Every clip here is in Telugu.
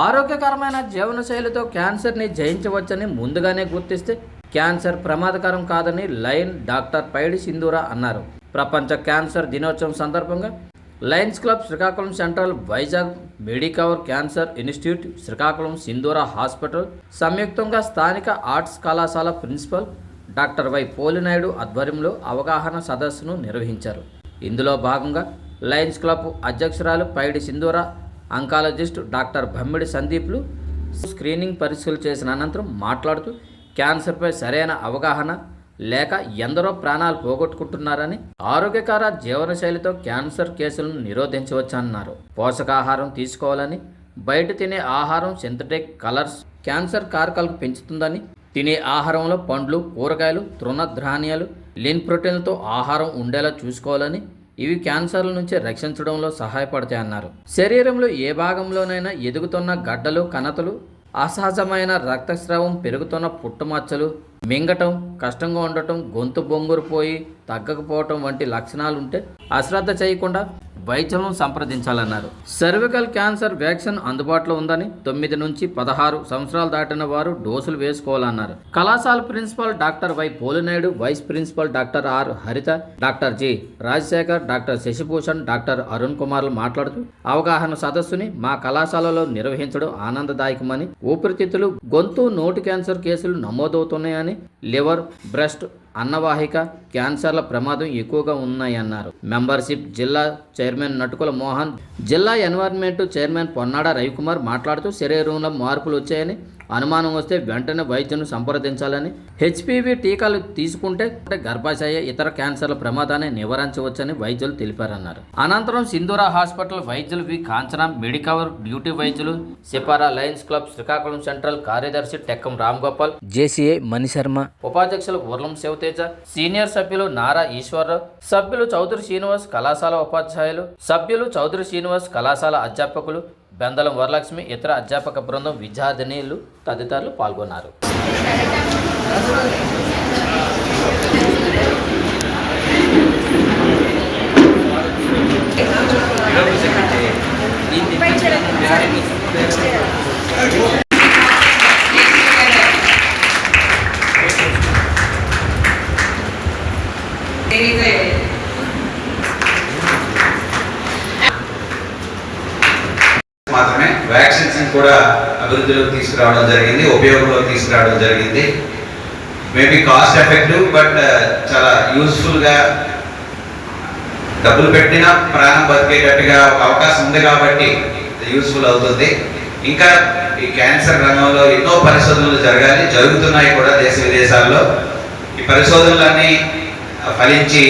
ఆరోగ్యకరమైన జీవనశైలితో క్యాన్సర్ని జయించవచ్చని ముందుగానే గుర్తిస్తే క్యాన్సర్ ప్రమాదకరం కాదని లయన్ డాక్టర్ పైడి సింధూరా అన్నారు. ప్రపంచ క్యాన్సర్ దినోత్సవం సందర్భంగా lions club Srikakulam central Vizag Medicover cancer institute Srikakulam Sindhura hospital సంయుక్తంగా స్థానిక ఆర్ట్స్ కళాశాల ప్రిన్సిపల్ డాక్టర్ వై పోలినాయుడు ఆధ్వర్యంలో అవగాహన సదస్సును నిర్వహించారు. ఇందులో భాగంగా లయన్స్ క్లబ్ అధ్యక్షురాలు పైడి సింధూరా అంకాలజిస్ట్ డాక్టర్ బమ్మిడి సందీప్లు స్క్రీనింగ్ పరీక్షలు చేసిన అనంతరం మాట్లాడుతూ క్యాన్సర్పై సరైన అవగాహన లేక ఎందరో ప్రాణాలు పోగొట్టుకుంటున్నారని ఆరోగ్యకర జీవనశైలితో క్యాన్సర్ కేసులను నిరోధించవచ్చన్నారు. పోషకాహారం తీసుకోవాలని బయట తినే ఆహారం సింథటిక్ కలర్స్ క్యాన్సర్ కారకాలకు పెంచుతుందని తినే ఆహారంలో పండ్లు కూరగాయలు తృణధాన్యాలు లీన్ ప్రోటీన్లతో ఆహారం ఉండేలా చూసుకోవాలని ఇవి క్యాన్సర్ల నుంచి రక్షించడంలో సహాయపడతాయన్నారు. శరీరంలో ఏ భాగంలోనైనా ఎదుగుతున్న గడ్డలు కణతలు అసహజమైన రక్తస్రావం పెరుగుతున్న పుట్టుమచ్చలు మింగటం కష్టంగా ఉండటం గొంతు బొంగురు పోయి తగ్గకపోవటం వంటి లక్షణాలు ఉంటే అశ్రద్ధ చేయకుండా వైద్యులను సంప్రదించాలన్నారు. సర్వికల్ క్యాన్సర్ వ్యాక్సిన్ అందుబాటులో ఉందని తొమ్మిది నుంచి పదహారు సంవత్సరాలు దాటిన వారు డోసులు వేసుకోవాలన్నారు. కళాశాల principal doctor Y Polinaidu vice principal doctor R Haritha doctor G Rajasekhar doctor Sasibhushan doctor Arun కుమార్లు మాట్లాడుతూ అవగాహన సదస్సుని మా కళాశాలలో నిర్వహించడం ఆనందదాయకమని ఊపిరితిత్తులు గొంతు నోటి క్యాన్సర్ కేసులు నమోదవుతున్నాయని లివర్ బ్రెస్ట్ అన్నవాహిక క్యాన్సర్ల ప్రమాదం ఎక్కువగా ఉన్నాయన్నారు. మెంబర్షిప్ జిల్లా చైర్మన్ నటుకుల మోహన్ జిల్లా ఎన్వైర్న్మెంట్ చైర్మన్ పొన్నాడ రవికుమార్ మాట్లాడుతూ శరీరంలో మార్పులు వచ్చాయని అనుమానం వస్తే వెంటనే వైద్యును సంప్రదించాలని. హెచ్పివి టీకాలు తీసుకుంటే గర్భాశయ ఇతర క్యాన్సర్ల ప్రమాదాన్ని నివారించవచ్చని వైద్యులు తెలిపారన్నారు. అనంతరం సింధూరా హాస్పిటల్ వైద్యులు వి. కాంచన మెడికవర్ డ్యూటీ వైద్యులు Sipara Lions Club Srikakulam central కార్యదర్శి టెక్కం రామ్ గోపాల్ జేసీఏ మణిశర్మ ఉపాధ్యక్షులు ఉర్లం శివతేజ సీనియర్ సభ్యులు నారా ఈశ్వరరావు సభ్యులు చౌదరి శ్రీనివాస్ కళాశాల ఉపాధ్యాయులు సభ్యులు చౌదరి శ్రీనివాస్ కళాశాల అధ్యాపకులు బెందలం వరలక్ష్మి ఇతర అధ్యాపక బృందం విద్యార్థినీలు తదితరులు పాల్గొన్నారు There is a మాత్రమే వ్యాక్సిన్స్ కూడా అభివృద్ధిలోకి తీసుకురావడం జరిగింది ఉపయోగంలోకి తీసుకురావడం జరిగింది. మేబీ కాస్ట్ ఎఫెక్టివ్ బట్ చాలా యూస్ఫుల్గా డబ్బులు పెట్టినా ప్రాణం బతికేటట్టుగా ఒక అవకాశం ఉంది కాబట్టి యూస్ఫుల్ అవుతుంది. ఇంకా ఈ క్యాన్సర్ రంగంలో ఎన్నో పరిశోధనలు జరగాలి జరుగుతున్నాయి కూడా దేశ విదేశాల్లో. ఈ పరిశోధనలన్నీ ఫలించి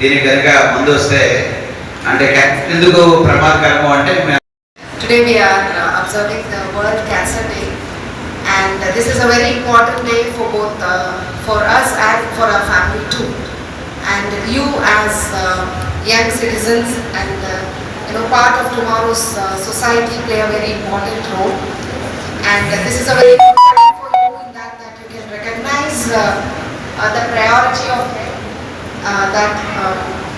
దీనికి కనుక ముందు వస్తే అంటే ఎందుకు ప్రమాదకరము అంటే Today we are uh, observing the World Cancer Day and uh, this is a very important day for both uh, for us and for our family too. And you as uh, young citizens and uh, you know part of tomorrow's uh, society play a very important role. And uh, this is a very important time for you in that that you can recognize uh, uh, the priority of uh, that um,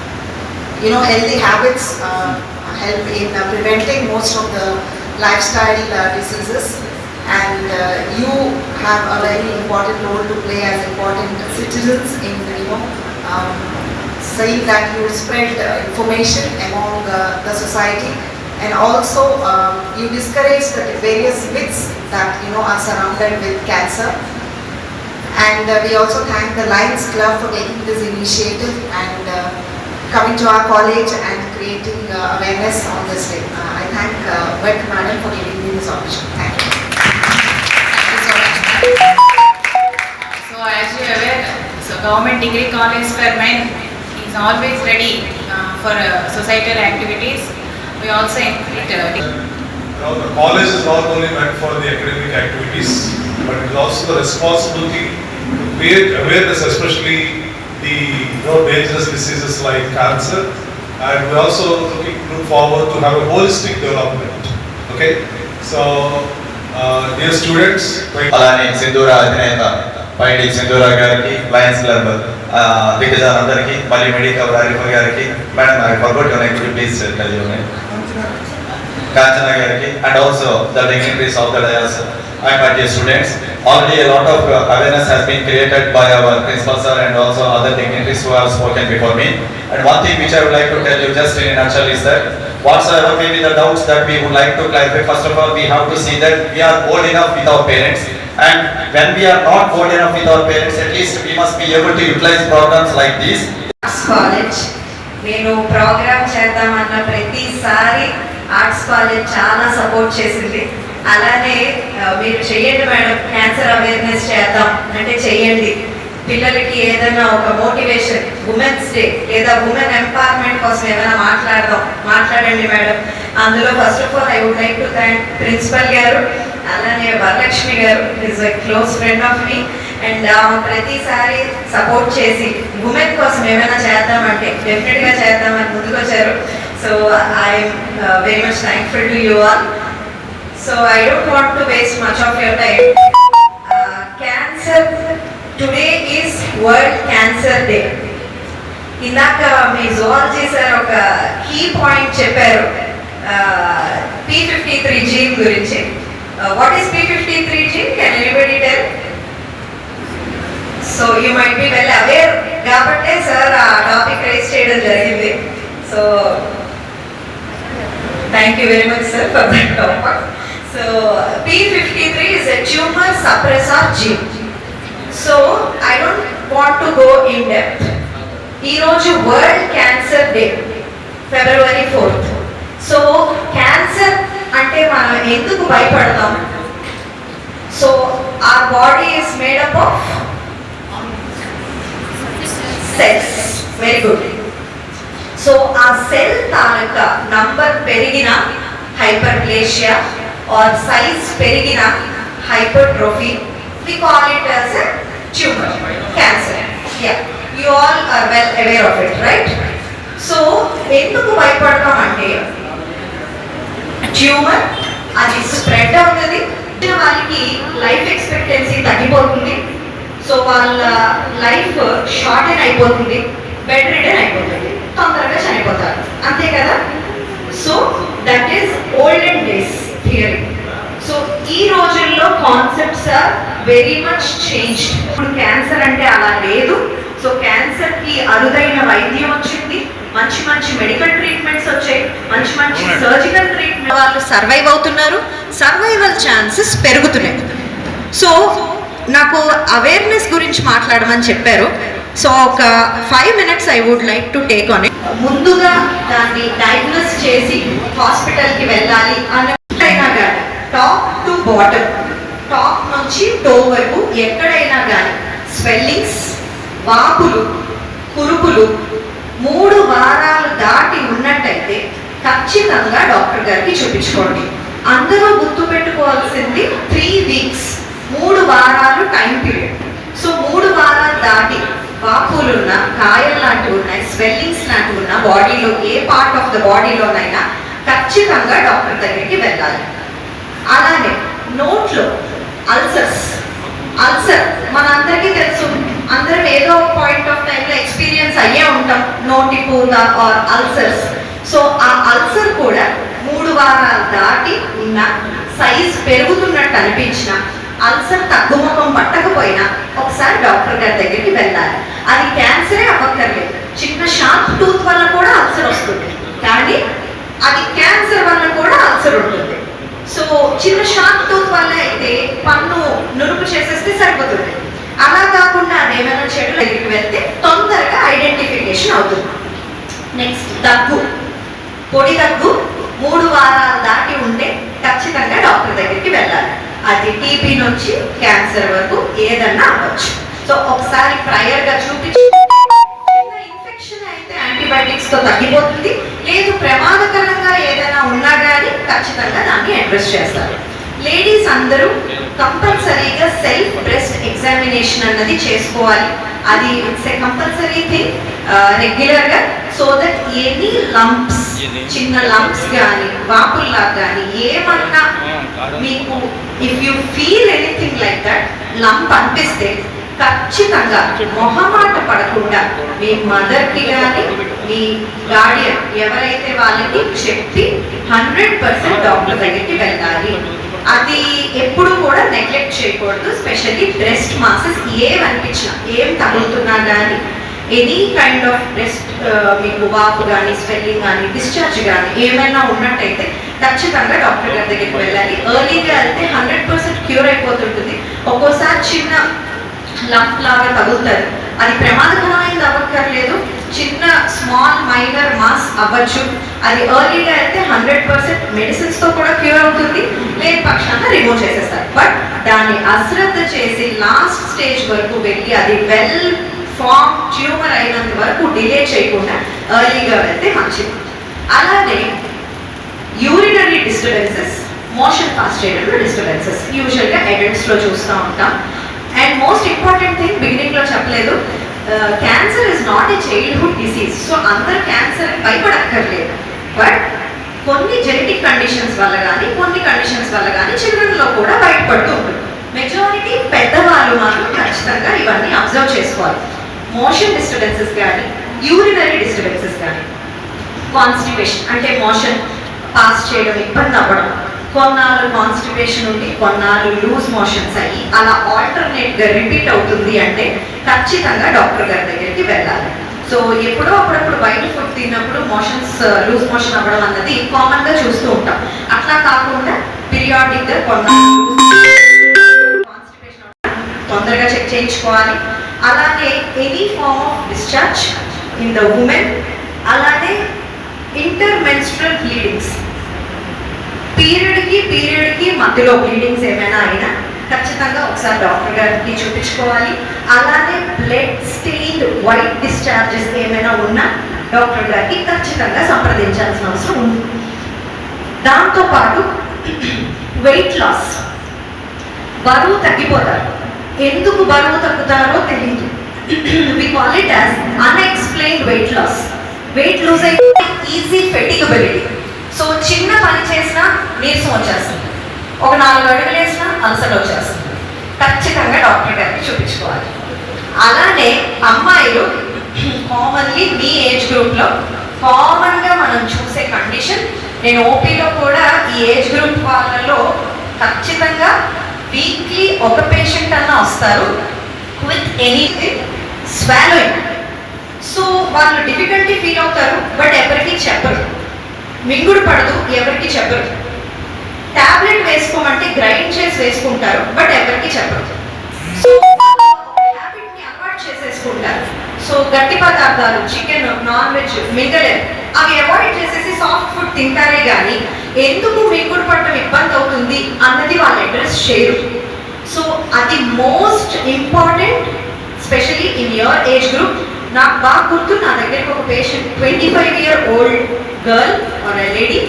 you know, healthy habits uh, help in uh, preventing most of the lifestyle uh, diseases. And uh, you have a very important role to play as important citizens in, you know, um, saying that you spread uh, information among uh, the society and also um, you discourage the various myths that, you know, are surrounded with cancer. And uh, we also thank the Lions Club for taking this initiative and coming to our college and creating uh, awareness on this day. Uh, I thank uh, Wet Madam for giving me this opportunity. Thank you. So. So as you are aware, so government degree college for men is always ready uh, for uh, societal activities. We also include uh, Now, the college is not only meant for the academic activities, but it is also the responsibility to create awareness, especially the you know, dangerous diseases like cancer. And we also looking, look forward to have a holistic development. Okay? So, uh, dear students, my అలానే సింధూరా అధినేత పైడి సింధూరా గారికి లయన్స్ క్లబ్ ఆ, దిగ్గజాలందరికీ మళ్ళీ మెడికల్ రారిఫర్ గారికి madam I forgot your neck please tell your name Kanchana Garki, and also the dignitaries of the dais and my dear students. Already a lot of uh, awareness has been created by our principal sir and also other dignitaries who have spoken before me. And one thing which I would like to tell you just in a nutshell is that whatsoever may be the doubts that we would like to clarify, first of all, we have to see that we are old enough with our parents. And when we are not old enough with our parents, at least we must be able to utilize programs like these arts college నేను ప్రోగ్రామ్ చేద్దామన్న ప్రతిసారి ఆర్ట్స్ కాలేజ్ చాలా సపోర్ట్ చేసింది అలానే మీరు చెయ్యండి మేడం క్యాన్సర్ అవేర్నెస్ చేద్దాం. అంటే చెయ్యండి. పిల్లలకి ఏదైనా ఒక మోటివేషన్ ఉమెన్స్ డే లేదా ఉమెన్ ఎంపవర్మెంట్ కోసం ఏమైనా మాట్లాడదాం. మాట్లాడండి మేడం. అందులో first of all I would like to thank principal గారు అలానే వరలక్ష్మి గారు is a close friend of me and ప్రతిసారి సపోర్ట్ చేసి ఉమెన్ కోసం ఏమైనా చేద్దామంటే డెఫినెట్గా చేద్దామని ముందుకొచ్చారు. So I'm very much thankful to you all So I don't want to waste much of your time. Uh, cancer today is World Cancer Day. ఇందాక మీ జువాలజీ సార్ ఒక కీ పాయింట్ చెప్పారు. పి ఫిఫ్టీ త్రీ జీన్ గురించి. What is P fifty three gene can anybody tell so you might be well aware కాబట్టే సార్ ఆ టాపిక్ రేస్ చేయడం జరిగింది. So thank you very much sir for that topic so P fifty three is a tumor suppressor gene so I don't want to go in depth ఈరోజు world cancer day February fourth so cancer అంటే మనం ఎందుకు భయపడతాం? So our body is made of cells very good so ఆ సెల్ తాలూకా నంబర్ పెరిగిన హైపర్ హైపర్ప్లేషియా ఆర్ సైజ్ పెరిగిన hypertrophy we call it as a tumor, cancer. Yeah you all are well aware of it, right so ఎందుకు భయపడతాం అంటే ట్యూమర్ అది స్ప్రెడ్ అవుతుంది. వాళ్ళకి లైఫ్ ఎక్స్పెక్టెన్సీ తగ్గిపోతుంది. సో వాళ్ళ లైఫ్ షార్టెన్ అయిపోతుంది బెడ్ రిటర్న్ అయిపోతుంది తొందరగా చనిపోతారు. అంతే కదా? So that is olden days theory so ఈ రోజుల్లో concepts are very much change ఇప్పుడు క్యాన్సర్ అంటే అలా లేదు. సో క్యాన్సర్కి అరుదైన వైద్యం వచ్చింది. మంచి మంచి మెడికల్ ట్రీట్మెంట్స్ వచ్చాయి. మంచి మంచి సర్జికల్ ట్రీట్మెంట్ వాళ్ళు సర్వైవ్ అవుతున్నారు. సర్వైవల్ ఛాన్సెస్ పెరుగుతున్నాయి. సో నాకు అవేర్నెస్ గురించి మాట్లాడమని చెప్పారు. సో ఒక five minutes I would like to take on ముందుగా దాన్ని డయాగ్నోస్ చేసి హాస్పిటల్కి వెళ్ళాలి కానీ టాప్ టు బాటమ్ టాప్ నుంచి టో వరకు ఎక్కడైనా కానీ స్వెల్లింగ్స్ వాపులు కురుపులు మూడు వారాలు దాటి ఉన్నట్టయితే ఖచ్చితంగా డాక్టర్ గారికి చూపించుకోండి. అందరూ గుర్తుపెట్టుకోవాల్సింది త్రీ వీక్స్ మూడు వారాలు టైం పీరియడ్ సో మూడు వారాలు దాటి వాపులున్న కాయలు లాంటివి ఉన్నాయి స్వెల్లింగ్స్ లాంటివి ఉన్న బాడీలో ఏ పార్ట్ ఆఫ్ ద బాడీలోనైనా ఖచ్చితంగా డాక్టర్ దగ్గరికి వెళ్ళాలి. అలానే నోట్లో అల్సర్స్. అల్సర్ మనందరికీ తెలుసు. అందరం ఏదో ఒక పాయింట్ ఆఫ్ టైంలో ఎక్స్పీరియన్స్ అయ్యే ఉంటాం నోటి పూత ఆర్ అల్సర్స్. సో ఆ అల్సర్ కూడా మూడు వారాలు దాటి ఉన్న సైజ్ పెరుగుతున్నట్టు అనిపించిన అల్సర్ తగ్గుముఖం పట్టకపోయినా ఒకసారి డాక్టర్ గారి దగ్గరికి వెళ్ళాలి. అది క్యాన్సరే అవ్వక్కర్లేదు. చిన్న షార్ప్ టూత్ వల్ల కూడా అల్సర్ వస్తుంది. కానీ అది క్యాన్సర్ వల్ల కూడా అల్సర్ ఉంటుంది. సో చిన్న షార్ప్ టూత్ వల్ల అయితే పన్ను నురుపు చేసేస్తే సరిపోతుంది. అలా కాకుండా ఏమైనా చెడు దగ్గరికి వెళ్తే తొందరగా ఐడెంటిఫికేషన్ అవుతుంది. నెక్స్ట్ దగ్గు. పొడి దగ్గు మూడు వారాలు దాటి ఉంటే ఖచ్చితంగా డాక్టర్ దగ్గరికి వెళ్ళాలి. అది టీబీ నుంచి క్యాన్సర్ వరకు ఏదన్నా అవ్వచ్చు. సో ఒకసారి ప్రయర్గా చూపించి చిన్న ఇన్ఫెక్షన్ అయితే యాంటీబయాటిక్స్తో తగ్గిపోతుంది. లేదు ప్రమాదకరంగా ఏదైనా ఉన్నా కానీ ఖచ్చితంగా దాన్ని అడ్రస్ చేస్తారు. లేడీస్ అందరూ కంపల్సరీగా సెల్ఫ్ బ్రెస్ట్ ఎగ్జామినేషన్ అన్నది చేసుకోవాలి. అది ఇట్స్ ఏ కంపల్సరీ థింగ్ రెగ్యులర్గా సో దట్ ఎనీ లంప్స్ చిన్న లంప్స్ కానీ వాపుల్లా కానీ ఏమన్నా మీకు if you feel anything like that lump అనిపిస్తే ఖచ్చితంగా మొహమాట పడకుండా మీ మదర్కి కానీ మీ గార్డియన్ ఎవరైతే వాళ్ళకి చెప్పి హండ్రెడ్ పర్సెంట్ డాక్టర్ దగ్గరికి వెళ్ళాలి. అది ఎప్పుడు కూడా నెగ్లెక్ట్ చేయకూడదు స్పెషల్లీ బ్రెస్ట్ మాసెస్ ఏం అనిపించినా ఏం తగులుతున్నా కానీ ఎనీ కైండ్ ఆఫ్ బ్రెస్ట్ మీకు వాపు కానీ స్వెల్లింగ్ కానీ డిశ్చార్జ్ కానీ ఏమైనా ఉన్నట్టయితే ఖచ్చితంగా డాక్టర్ గారి దగ్గరికి వెళ్ళాలి. ఎర్లీగా వెళ్తే హండ్రెడ్ పర్సెంట్ క్యూర్ అయిపోతుంటుంది. ఒక్కోసారి చిన్న లంప్ లాగా తగులుతారు. అది ప్రమాదకరమైనది అవ్వక్కర్లేదు. చిన్న స్మాల్ మైనర్ మాస్ అవ్వచ్చు. అది ఎర్లీగా అయితే హండ్రెడ్ పర్సెంట్ మెడిసిన్స్తో కూడా క్యూర్ అవుతుంది. లేని పక్షాన రిమూవ్ చేసేస్తారు. బట్ దాన్ని అశ్రద్ధ చేసి లాస్ట్ స్టేజ్ వరకు వెళ్ళి అది వెల్ ఫామ్ ట్యూమర్ అయినంత వరకు డిలే చేయకుండా ఎర్లీగా వెళ్తే మంచిది. అలాగే యూరినరీ డిస్టర్బెన్సెస్ మోషన్ పాస్ చేయడంలో డిస్టర్బెన్సెస్ యూజువల్గా అడల్ట్స్లో చూస్తూ ఉంటాం. అండ్ మోస్ట్ ఇంపార్టెంట్ థింగ్ బిగినింగ్లో చెప్పలేదు cancer is not a childhood disease so అందరు క్యాన్సర్ భయపడక్కర్లేదు. బట్ కొన్ని జెనెటిక్ కండిషన్స్ వల్ల కానీ కొన్ని కండిషన్స్ వల్ల కానీ చిల్డ్రన్లో కూడా బయటపడుతూ ఉంటుంది. మెజారిటీ పెద్దవాళ్ళు మాత్రం ఖచ్చితంగా ఇవన్నీ అబ్జర్వ్ చేసుకోవాలి. మోషన్ డిస్టర్బెన్సెస్ కానీ యూరినరీ డిస్టర్బెన్సెస్ కానీ కాన్స్టిపేషన్ అంటే మోషన్ పాస్ చేయడం ఇబ్బంది అవ్వడం కొన్నాళ్ళు కాన్స్టిపేషన్ ఉండి కొన్నాళ్ళు లూజ్ మోషన్స్ అయ్యి అలా ఆల్టర్నేట్గా రిపీట్ అవుతుంది అంటే ఖచ్చితంగా డాక్టర్ గారి దగ్గరికి వెళ్ళాలి. సో ఎప్పుడో అప్పుడప్పుడు బయట ఫుడ్ తిన్నప్పుడు మోషన్స్ లూజ్ మోషన్ అవ్వడం అన్నది కామన్గా చూస్తూ ఉంటాం. అట్లా కాకుండా పీరియాడిక్గా కొన్నాళ్ళు తొందరగా చెక్ చేయించుకోవాలి. అలానే any form of discharge in the women అలానే ఇంటర్మెన్స్ట్రల్ బ్లీడింగ్స్ పీరియడ్కి పీరియడ్కి మధ్యలో బ్లీడింగ్స్ ఏమైనా అయినా ఖచ్చితంగా ఒకసారి డాక్టర్ గారికి చూపించుకోవాలి. అలానే బ్లడ్ స్టెయిన్ వైట్ డిశ్చార్జెస్ ఏమైనా ఉన్నా డాక్టర్ గారికి ఖచ్చితంగా సంప్రదించాల్సిన అవసరం ఉంది. దాంతోపాటు వెయిట్ లాస్ బరువు తగ్గిపోతారు. ఎందుకు బరువు తగ్గుతారో తెలియదు we call it as unexplained weight loss weight lose అయితే ఈజీ ఫెటికబిలిటీ సో చిన్న పని చేసినా నీరసం వచ్చేస్తుంది. ఒక నాలుగు అడుగులు వేసినా అలసలు వచ్చేస్తుంది. ఖచ్చితంగా డాక్టర్ గారికి చూపించుకోవాలి. అలానే అమ్మాయిలు కామన్లీ మీ ఏజ్ గ్రూప్లో కామన్గా మనం చూసే కండిషన్ నేను ఓపీలో కూడా ఈ ఏజ్ గ్రూప్ వాళ్ళలో ఖచ్చితంగా వీక్లీ ఒక పేషెంట్ అన్న వస్తారు విత్ ఎనీ స్వాలోయింగ్. సో వాళ్ళు డిఫికల్టీ ఫీల్ అవుతారు బట్ ఎవరికి చెప్పరు. మింగుడు పడదు ఎవరికి చెప్పరు. టాబ్లెట్ వేసుకోమంటే గ్రైండ్ చేసి వేసుకుంటారు బట్ ఎవరికి చెప్పరు. సో అలవాటు చేసేసుకుంటారు. సో గట్టి పదార్థాలు చికెన్ నాన్ వెజ్ మింగలేదు అవి అవాయిడ్ చేసేసి సాఫ్ట్ ఫుడ్ తింటారే కానీ ఎందుకు మింగుడు పడటం ఇబ్బంది అవుతుంది అన్నది వాళ్ళ అడ్రస్ చేయరు సో అది most important specially in your age group నాకు బాగా గుర్తు నా దగ్గరికి ఒక patient twenty five year old girl or lady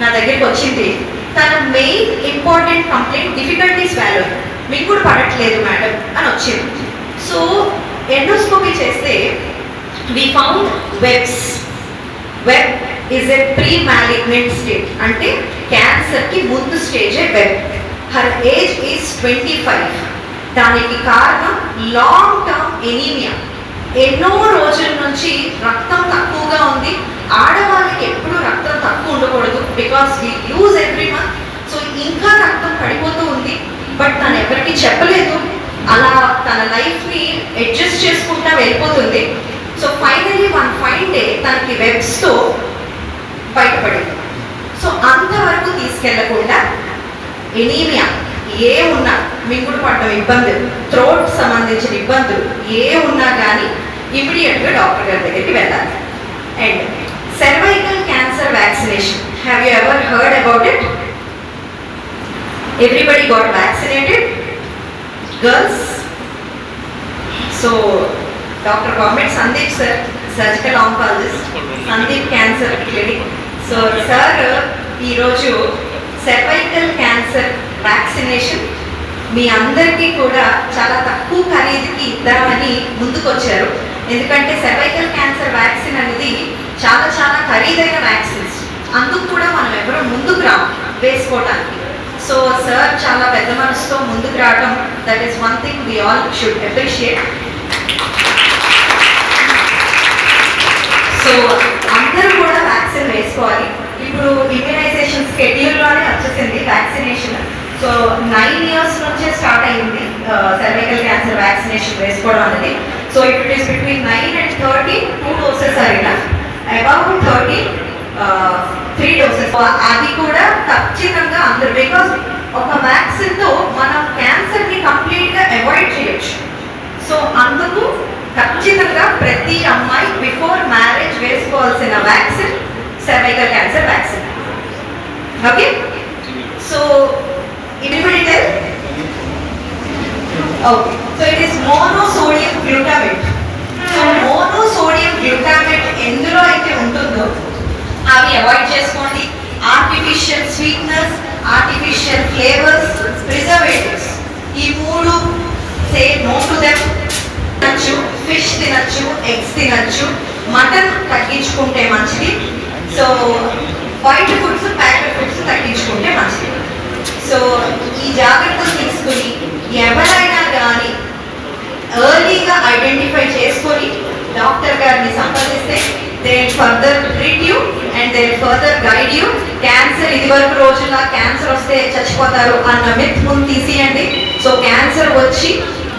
నా దగ్గరికి వచ్చింది. తన మెయిన్ ఇంపార్టెంట్ కంప్లైంట్ డిఫికల్టీస్ వాల్యూ మీకు కూడా పడట్లేదు మేడం అని వచ్చింది. సో ఎండోస్కోపీ చేస్తే we found webs web is a pre malignant stage అంటే క్యాన్సర్కి ముందు స్టేజే web her age is twenty five దానికి కారణం లాంగ్ టర్మ్ ఎనీమియా ఎన్నో రోజుల నుంచి రక్తం తక్కువగా ఉంది. ఆడవాళ్ళకి ఎప్పుడూ రక్తం తక్కువ ఉండకూడదు because we use every month so ఇంకా రక్తం పడిపోతూ ఉంది. బట్ తను ఎవరికి చెప్పలేదు. అలా తన లైఫ్ని అడ్జస్ట్ చేసుకుంటా వెళ్ళిపోతుంది. So finally one fine day తనకి వెబ్స్తో బయటపడింది. సో అంతవరకు తీసుకెళ్ళకుండా ఎనీమియా ఏ ఉన్నా మింగుడు పడ్డం ఇబ్బందులు థ్రోట్ సంబంధించిన ఇబ్బందులు ఏ ఉన్నా కానీ ఇమీడియట్గా డాక్టర్ గారి దగ్గరికి వెళ్ళాలి and cervical cancer vaccination have you ever heard about it everybody got vaccinated girls so doctor government Sandeep sir surgical oncologist Sandeep cancer clinic so sir ఈరోజు సెర్వైకల్ క్యాన్సర్ వ్యాక్సినేషన్ మీ అందరికీ కూడా చాలా తక్కువ ఖరీదుకి ఇద్దామని ముందుకొచ్చారు. ఎందుకంటే సెర్వైకల్ క్యాన్సర్ వ్యాక్సిన్ అనేది చాలా చాలా ఖరీదైన వ్యాక్సిన్స్ అందుకు కూడా మనం ఎవరో ముందుకు రా వేసుకోవడానికి సో సార్ చాలా పెద్ద మనసుతో ముందుకు రావడం that is one thing we all should appreciate so అందరూ కూడా వ్యాక్సిన్ వేసుకోవాలి. ఇప్పుడు ఇమ్యునైజేషన్ స్కెడ్యూల్లోనే వచ్చేసింది వ్యాక్సినేషన్ సో నైన్ ఇయర్స్ నుంచే స్టార్ట్ అయింది సెర్వికల్ క్యాన్సర్ వ్యాక్సినేషన్ వేసుకోవడం అనేది. So if it is between nine and thirty two doses అయినా అబౌవ్ థర్టీ త్రీ డోసెస్ అది కూడా ఖచ్చితంగా అందరు బికాస్ ఒక వ్యాక్సిన్తో మనం క్యాన్సర్ని కంప్లీట్గా అవాయిడ్ చేయొచ్చు. సో అందుకు ఖచ్చితంగా ప్రతి అమ్మాయి బిఫోర్ మ్యారేజ్ వేసుకోవాల్సిన vaccine cervical cancer vaccine okay so anybody tell okay so it is more glutamate so monosodium glutamate ఎందులో అయితే ఉంటుందో అవి అవాయిడ్ చేసుకోండి artificial sweetness artificial flavours preservatives ఈ మూడు సే నో టు దెమ్ తినచ్చు ఫిష్ తినచ్చు ఎగ్స్ తినచ్చు మటన్ తగ్గించుకుంటే మంచిది. So white foods packet foods తగ్గించుకుంటే మంచిది. సో ఈ జాగ్రత్తలు తీసుకుని ఎవరైనా కానీ ఎర్లీగా ఐడెంటిఫై చేసుకొని డాక్టర్ గారిని సంప్రదిస్తే they further treat you and they further guide you cancer ఇదివరకు రోజుల్లో క్యాన్సర్ వస్తే చచ్చిపోతారు అన్న మిత్ ముందు తీసేయండి. సో క్యాన్సర్ వచ్చి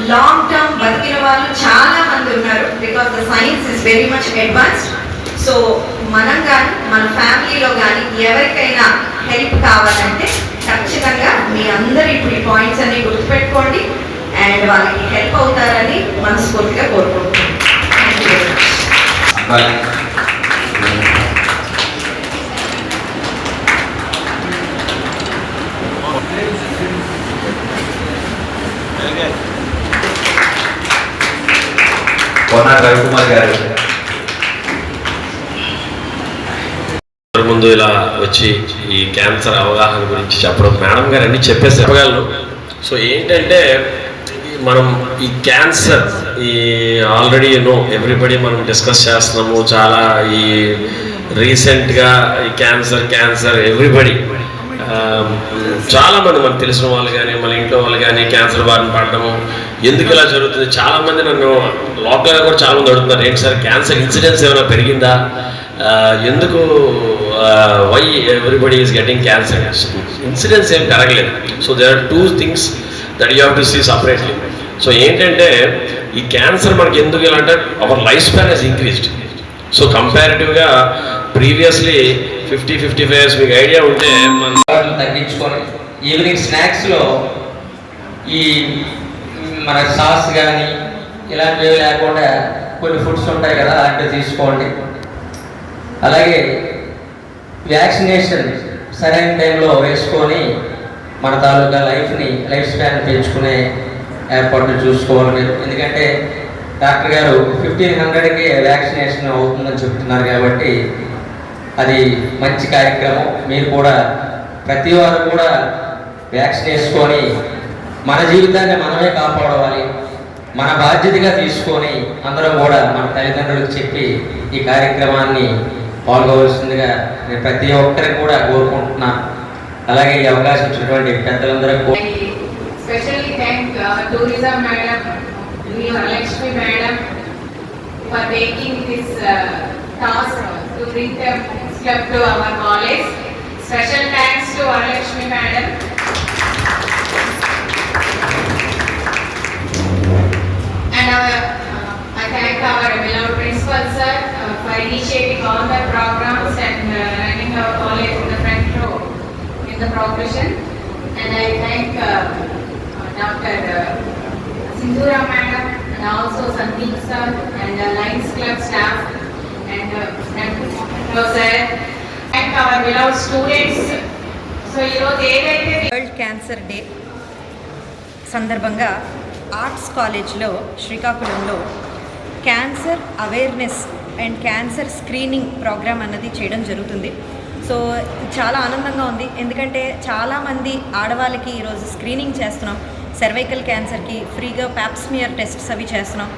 లాంగ్ టర్మ్ బతికిన వాళ్ళు చాలా మంది ఉన్నారు because the science is very much advanced so మనం కానీ మన ఫ్యామిలీలో కానీ ఎవరికైనా హెల్ప్ కావాలంటే ఖచ్చితంగా మీ అందరు ఇప్పుడు ఈ పాయింట్స్ అన్ని గుర్తుపెట్టుకోండి అండ్ వాళ్ళకి హెల్ప్ అవుతారని మనస్ఫూర్తిగా కోరుకుంటున్నాను. థ్యాంక్ యూ వెరీ మచ్ కొన్నా రవికుమార్ గారు ముందు ఇలా వచ్చి ఈ క్యాన్సర్ అవగాహన గురించి చెప్పడం. మేడం గారు అన్ని చెప్పేసి చెప్పగలను. సో ఏంటంటే మనం ఈ క్యాన్సర్ ఈ ఆల్రెడీ నో ఎవ్రీబడి మనం డిస్కస్ చేస్తున్నాము. చాలా ఈ రీసెంట్గా ఈ క్యాన్సర్ క్యాన్సర్ ఎవ్రీబడి చాలా మంది మనకు తెలిసిన వాళ్ళు కానీ మన ఇంట్లో వాళ్ళు కానీ క్యాన్సర్ బారిన పడడము ఎందుకు ఇలా జరుగుతుంది? చాలా మంది నన్ను లోకల్గా కూడా చాలామంది అడుగుతున్నారు ఏంటి సార్ క్యాన్సర్ ఇన్సిడెన్స్ ఏమైనా పెరిగిందా? ఎందుకు why everybody is getting cancer incidence ఏం పెరగలేదు. So there are two things that you have to see separately so ఏంటంటే ఈ క్యాన్సర్ మనకి ఎందుకు ఇలా అంటే our life span has increased so కంపారిటివ్గా previously fifty fifty five years మీకు ఐడియా ఉంటే మన తగ్గించుకొని ఈవినింగ్ స్నాక్స్లో ఈ మన సాస్ కానీ ఇలాంటివి లేకుండా కొన్ని ఫుడ్స్ ఉంటాయి కదా అలాంటివి తీసుకోండి. అలాగే వ్యాక్సినేషన్ సరైన టైంలో వేసుకొని మన తాలూకా లైఫ్ని లైఫ్ స్పాన్ పెంచుకునే ఏర్పాట్లు చూసుకోవాలి మీరు. ఎందుకంటే డాక్టర్ గారు ఫిఫ్టీన్ హండ్రెడ్కి వ్యాక్సినేషన్ అవుతుందని చెప్తున్నారు కాబట్టి అది మంచి కార్యక్రమం. మీరు కూడా ప్రతి వారు కూడా వ్యాక్సిన్ వేసుకొని మన జీవితాన్ని మనమే కాపాడవాలి. మన బాధ్యతగా తీసుకొని అందరం కూడా మన తల్లిదండ్రులకు చెప్పి ఈ కార్యక్రమాన్ని పాల్గొవలసిందిగా నేను ప్రతి ఒక్కరికి కూడా కోరుకుంటున్నాను అలాగే ఈ అవకాశం ఇచ్చినటువంటి పెద్దలందరికీ కూడా I especially uh, club to our college. Special thanks to Lakshmi madam. And our, uh, I thank our beloved principal sir uh, for initiating all the programs and uh, running our college in the front row in the progression. And I thank uh, uh, Dr. uh, Sindhura madam and also Sandeep sir and the Lions Club staff and uh, and sir. ఏదైతే వరల్డ్ క్యాన్సర్ డే సందర్భంగా ఆర్ట్స్ కాలేజ్లో శ్రీకాకుళంలో cancer awareness and cancer screening program అన్నది చేయడం జరుగుతుంది. సో చాలా ఆనందంగా ఉంది. ఎందుకంటే చాలామంది ఆడవాళ్ళకి ఈరోజు స్క్రీనింగ్ చేస్తున్నాం. సర్వైకల్ క్యాన్సర్కి ఫ్రీగా ప్యాప్స్మియర్ టెస్ట్స్ అవి చేస్తున్నాం.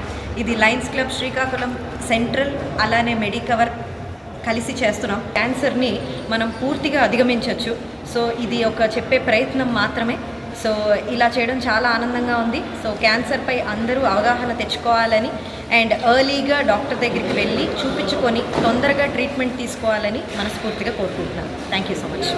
ఇది లయన్స్ క్లబ్ శ్రీకాకుళం సెంట్రల్ అలానే మెడికవర్ కలిసి చేస్తున్నాం. క్యాన్సర్ని మనం పూర్తిగా అధిగమించవచ్చు సో ఇది ఒక చెప్పే ప్రయత్నం మాత్రమే. సో ఇలా చేయడం చాలా ఆనందంగా ఉంది. సో క్యాన్సర్పై అందరూ అవగాహన తెచ్చుకోవాలని అండ్ ఎర్లీగా డాక్టర్ దగ్గరికి వెళ్ళి చూపించుకొని తొందరగా ట్రీట్మెంట్ తీసుకోవాలని మనస్ఫూర్తిగా కోరుకుంటున్నాను. Thank you so much.